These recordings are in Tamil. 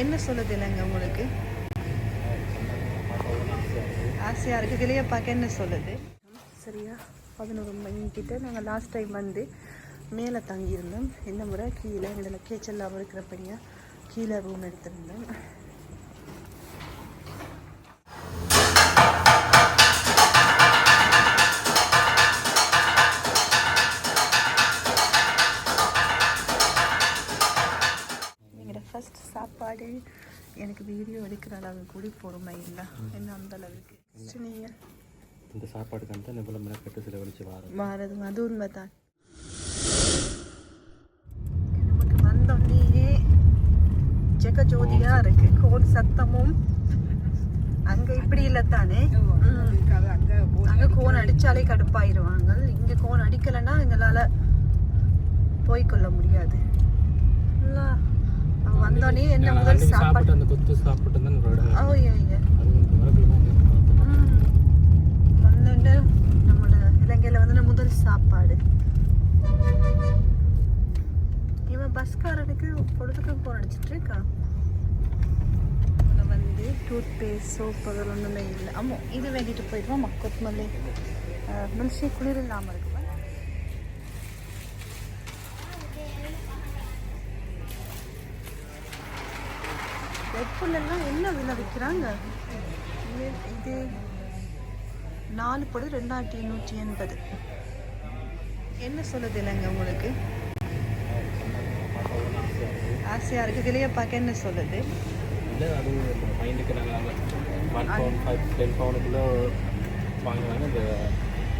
என்ன சொல்லுது இல்லைங்க உங்களுக்கு? ஆசையாக இருக்குது வெளியே பார்க்க என்ன சொல்லுது? சரியா? பதினோரு மணிக்கிட்ட நாங்கள் லாஸ்ட் டைம் வந்து மேலே தங்கியிருந்தோம். இந்த முறை கீழே எங்களை கேச்செல்லாம் இருக்கிறப்படியாக கீழே ரூம் எடுத்திருந்தோம். இந்த சாப்பாடுக்கு வந்து இவ்வளோ மெனக்கெட்டு செலவழிச்சு வாரம் மாறது அது உண்மைதான். நமக்கு வந்தோடனே ஜெக ஜோதியா இருக்கு. கோட் சத்தமும் அங்க இப்படி இல்லை தானே அங்க கோன் அடிச்சாலே கடுப்பாயிருவாங்க. இங்க கோன் அடிக்கலைன்னா எங்களால போய் கொள்ள முடியாது. வந்தோடனே என்ன முதல் சாப்பாடு? அந்த கொத்து சாப்பிட்டு தான் ஒரு இடம் ஓ ஐயா ஐயா அது வந்து வரக்குள்ள தான் இருக்கு பார்த்தேன். வந்துட்டு நம்மளோட இலங்கையில் வந்து முதல் சாப்பாடு. இவன் பஸ்காரனுக்கு பொழுதுக்கு போன் அடிச்சிட்டு இருக்கான். வந்து டூத் பேஸ்ட் சோப்பு அதில் ஒன்றுமே இல்லை. ஆமாம் இது வேண்டிட்டு போயிடுவோம் கொத்தமல்லி மில்ஷி குளிர் இல்லாமல் இருக்கு வெப்புலெல்லாம் என்ன விலை விற்கிறாங்க இது- இது நாலு பொடி ரெண்டாயிரத்தி எண்ணூற்றி எண்பது. என்ன சொல்லுது இல்லைங்க உங்களுக்கு? ஆசையாக இருக்குது வெளியே பார்க்க என்ன சொல்லுது? இல்லை அது மைண்டுக்கு நாங்கள் ஒன் ஃபைவ் டென் பவுனுக்குள்ளே வாங்குவாங்க இந்த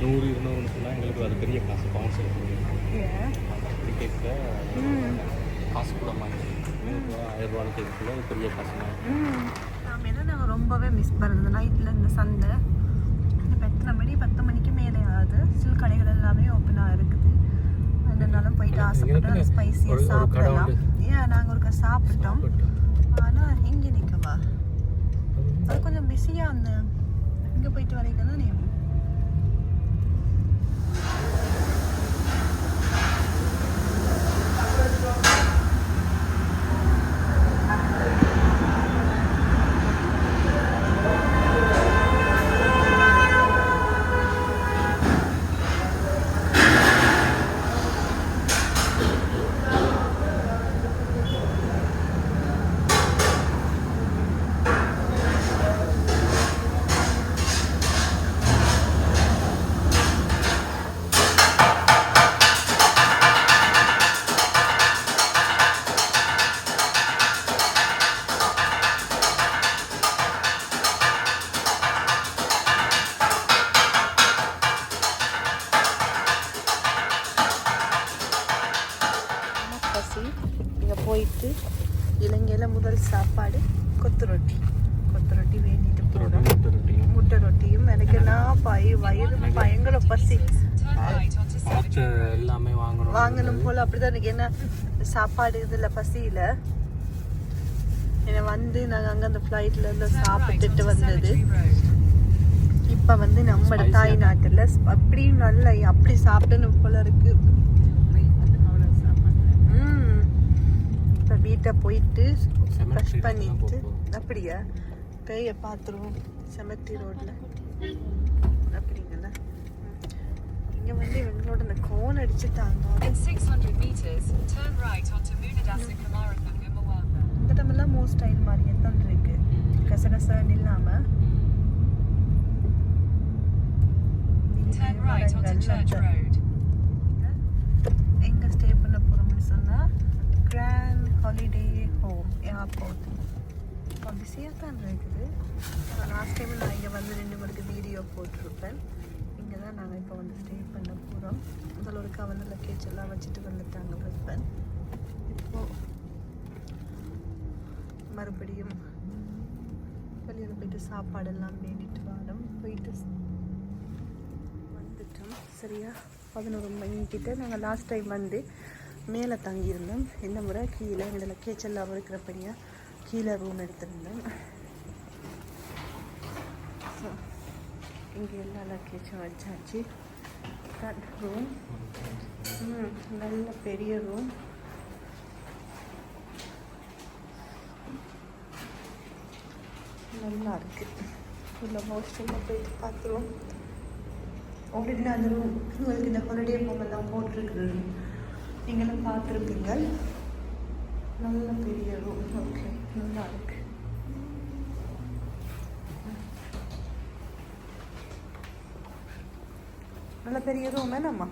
நூறு இருநூறுன்னு சொன்னால் எங்களுக்கு அது பெரிய காசு பவுன்ஸ் ஏன் அப்படி கேட்க ம். காசு கூட மாட்டேன் ஆயிரம் ரூபாய் கேட்கல பெரிய காசு நாம் என்ன நாங்கள் ரொம்பவே மிஸ் பண்ணுறது நைட்டில் இந்த சண்டை பத்து மணிக்கு மேலே ஆகுது சில் கடைகள் எல்லாமே ஓப்பனாக இருக்குது. என்னன்னாலும் போயிட்டு ஆசைப்பட்டு ஸ்பைசியாக சாப்பிடலாம். ஏன் நாங்கள் ஒருக்கா சாப்பிட்டோம். ஆனால் இங்கே நிற்கவா அது கொஞ்சம் பிஸியாக அந்த இங்கே போயிட்டு வரைக்கும் தான்? இலங்கையில் முதல் சாப்பாடு கொத்து ரொட்டி கொத்து ரொட்டி வேண்டிட்டு ரொட்டியும் முட்டை ரொட்டியும் எனக்கு நான் பய வயிறு பயங்கர பசி. எல்லாமே வாங்கணும். வாங்கணும் போல அப்படிதான் எனக்கு என்ன சாப்பாடு இதில் பசியில் என்னை வந்து நாங்கள் அங்கே அந்த ஃப்ளைட்டில் இருந்து சாப்பிட்டுட்டு வந்தது. இப்போ வந்து நம்மட தாய் நாட்டில் அப்படியும் நல்ல அப்படி சாப்பிடணும் போல இருக்கு ம் இப்போ வீட்டை போயிட்டு ப்ரஷ் பண்ணிட்டு அப்படியா? பேய பார்த்துருவோம் செமெட்ரி ரோட்ல. அப்படிங்களா? இங்கே வந்து இவங்களோட இந்த கோன் அடிச்சுட்டாங்க. In 600 meters, turn right onto Munadasa Kamaraka Gumawanga. இந்த டைம்லாம் மோஸ்ட் டைம் மாதிரியே தான் இருக்கு. கசகசன்னு இல்லாம. Turn right onto Church Road. எங்க ஸ்டே பண்ண போறோம்னு சொன்னா கிராண்ட் ஹாலிடே ஹோம் ஏர்போர்ட் பிஸியாக தான் இருக்குது. லாஸ்ட் டைம் நான் இங்கே வந்து ரெண்டு மணிக்கு வீடியோ போட்டிருப்பேன். இங்கே தான் நாங்கள் இப்போ வந்து ஸ்டே பண்ண போகிறோம் முதல் ஒரு வந்து லக்கேஜ் எல்லாம் வச்சுட்டு வந்துட்டாங்க ஹஸ்பண்ட் இப்போது மறுபடியும் வெளியில் போயிட்டு சாப்பாடெல்லாம் வேண்டிட்டு வரோம். போயிட்டு வந்துட்டோம். சரியா? பதினோரு மணிக்கிட்ட நாங்கள் லாஸ்ட் டைம் வந்து மேலே தங்கியிருந்தோம். இந்த முறை கீழே எங்களோட லக்கேஜ் எல்லாம் இருக்கிறப்படியாக கீழே ரூம் எடுத்திருந்தோம் ஸோ இங்கே எல்லா லக்கேஜும் வச்சாச்சு. ரூம் நல்ல பெரிய ரூம் நல்லா இருக்குது உள்ள ஹாஸ்டலில் போயிட்டு பார்த்துருவோம். அப்படின்னா அந்த ரூம் உங்களுக்கு இந்த ஹாலிடே எல்லாம் போட்டிருக்கு நீங்களும் பார்த்துருப்பீங்க. நல்ல பெரிய ரூம் ஓகே நல்லா இருக்கு. நல்ல பெரிய ரூம் என்னம்மா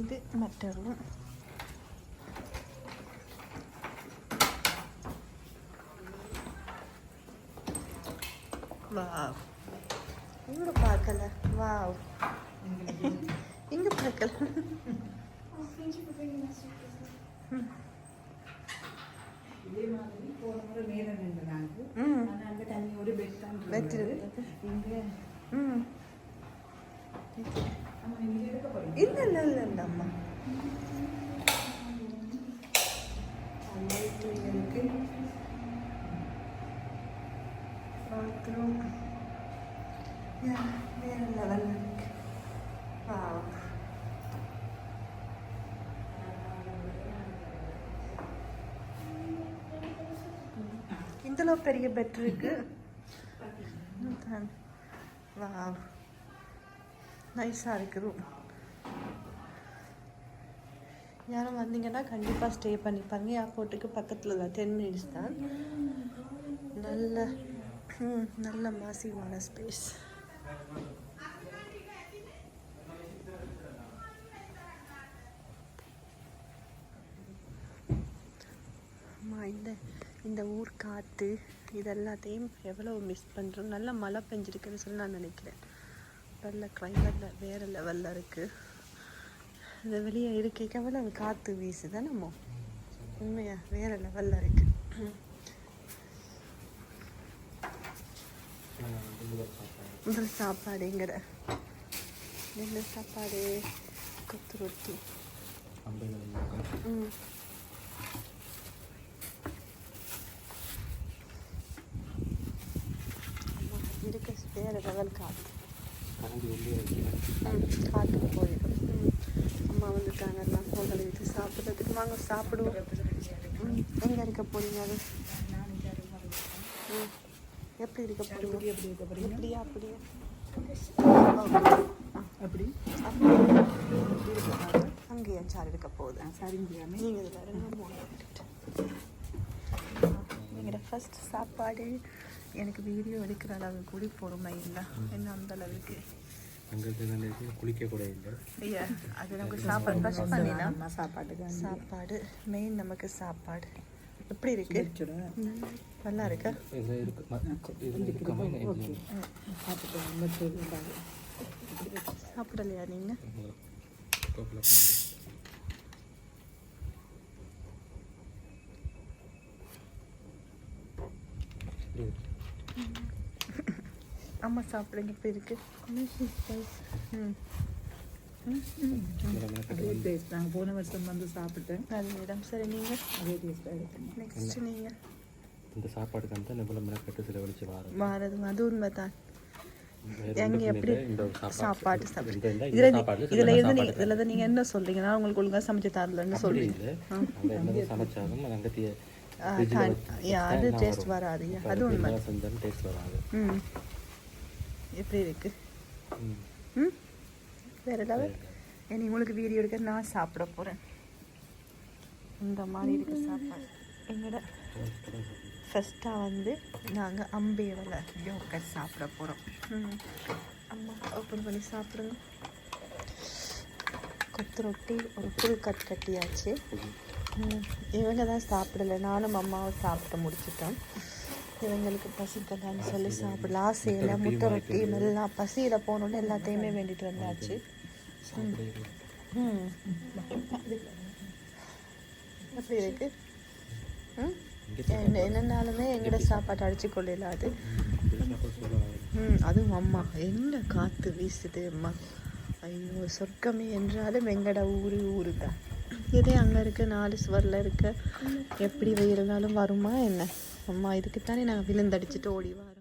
இது மற்ற ரூம். வாவ். இங்க பார்க்கல வாவ் இங்க பார்க்கல இதே மாதிரி போன முறை மேலே நின்றுனாங்க ம் ஆனால் அங்கே தனியோட பெட் தான் Bed இருந்தது. இங்கே ம் ஆமாம் இங்கே எடுக்க போகிறீங்க இல்ல இல்ல இல்ல இல்ல அம்மா லைட்டு இருக்கு பாத்ரூம் வேற லெவல் இருக்கு வாவ் இந்தளவு பெரிய பெட் இருக்கு? வாவ் நைஸாக இருக்கு ரூம் யாரும் வந்தீங்கன்னா கண்டிப்பாக ஸ்டே பண்ணி பாருங்க. ஏர்போர்ட்டுக்கு பக்கத்தில் தான். டென் மினிட்ஸ் தான். நல்ல நல்ல மாசிவான ஸ்பேஸ் அம்மா இந்த ஊர் காற்று இதெல்லாத்தையும் எவ்வளோ மிஸ் பண்ணுறோம் நல்ல மழை பெஞ்சிருக்குன்னு சொல்லி நான் நினைக்கிறேன். நல்ல கிளைமேட்டில் வேறு லெவலில் இருக்குது இந்த வெளியே இருக்க எவ்வளவு காற்று வீசுதா நம்ம உண்மையா வேறு லெவலில் இருக்குது முதல் சாப்பாடுங்கிற என்ன சாப்பாடு? கொத்து ரொட்டி. ம். இருக்க வேறு லெவல் காற்று கரண்டி உள்ளே வைக்கிறேன் ம், காட்டுக்கு போயிடும். ம். அம்மா வந்துட்டாங்க எல்லாம் பொங்கல் வீட்டு சாப்பிட்றதுக்கு. வாங்க சாப்பிடுவோம் எங்கே இருக்க போறீங்க அது? ம் எப்படி இருக்க போறீங்க? எப்படி இருக்க போகிறீங்க எப்படியா அப்படியா? அப்படி. அங்கேயா சார் இருக்க போகுது. சரிங்களாமே நீங்கள் இதில் ரெண்டு மூணு எங்களோட ஃபர்ஸ்ட் சாப்பாடு. எனக்கு வீடியோ எடுக்கிற அளவு கூட பொறுமை இல்லை. என்ன அந்த அளவுக்கு? அங்கே குளிக்க கூட இல்லை. ஐயா அது நமக்கு சாப்பாடு ஃபர்ஸ்ட் பண்ணினா? அம்மா சாப்பாட்டுக்கு சாப்பாடு மெயின் நமக்கு சாப்பாடு. எப்படி இருக்கு? நல்லா இருக்கா? சாப்பிடலையா நீங்க? கோப்பில் அம்மா சாப்பிடுங்க எப்படி இருக்கு. ம் அதே டேஸ்ட் நாங்கள் போன வருஷம் வந்து சாப்பிட்டேன். நல்ல இடம். சரி நீங்க? அதே டேஸ்ட்டாக இருக்குங்க நெக்ஸ்ட் நீங்க? இந்த சாப்பாடுக்கு வந்து இவ்வளோ மெனக்கட்டு செலவழிச்சு வாரம் வாரது அது உண்மைதான். வேற எங்க எப்படி சாப்பாடு இந்த இதுல சாப்பாடு இதுல இருந்து நீங்க சாப்பாடு இதுல தான் நீங்க என்ன சொல்றீங்க? நான் உங்களுக்கு ஒழுங்கா சமைச்சு தரலன்னு சொல்றீங்க. அது taste வராது. அது உண்மை. செஞ்சாலும் டேஸ்ட் வராது ம் எப்படி இருக்கு ம். வேற லெவல் இனி உங்களுக்கு வீடியோ எடுக்க நான் சாப்பிட போறேன் இந்த மாதிரி இருக்கு சாப்பாடு எங்களோட ஃபஸ்ட்டாக வந்து நாங்கள் அம்பேவல யோகட் சாப்பிட போகிறோம் அம்மா ஓப்பன் பண்ணி சாப்பிடுங்க கொத்து ரொட்டி ஒரு ஃபுல் கட் கட்டியாச்சு இவங்க தான் சாப்பிடல. நானும் அம்மாவும் சாப்பிட்டு முடிச்சிட்டோம். இவங்களுக்கு பசிக்கலான்னு சொல்லி சாப்பிடல ஆசையில் முட்டை ரொட்டி நல்லா பசியில் போகணுன்னு எல்லாத்தையுமே வேண்டிட்டு வந்தாச்சு. ம். எப்படி இருக்கு? என்னன்னாலுமே எங்களோட சாப்பாட்டை அடிச்சு கொள்ளலாது ம் அதுவும் அம்மா. என்ன காற்று வீசுது அம்மா. ஐயோ சொர்க்கமே என்றாலும் எங்கட ஊர் ஊரு தான் இதே அங்கே இருக்க நாலு சுவரில் இருக்க எப்படி வெயில்னாலும் வருமா என்ன? அம்மா இதுக்குத்தானே நாங்கள் விழுந்தடிச்சிட்டு ஓடி வரோம்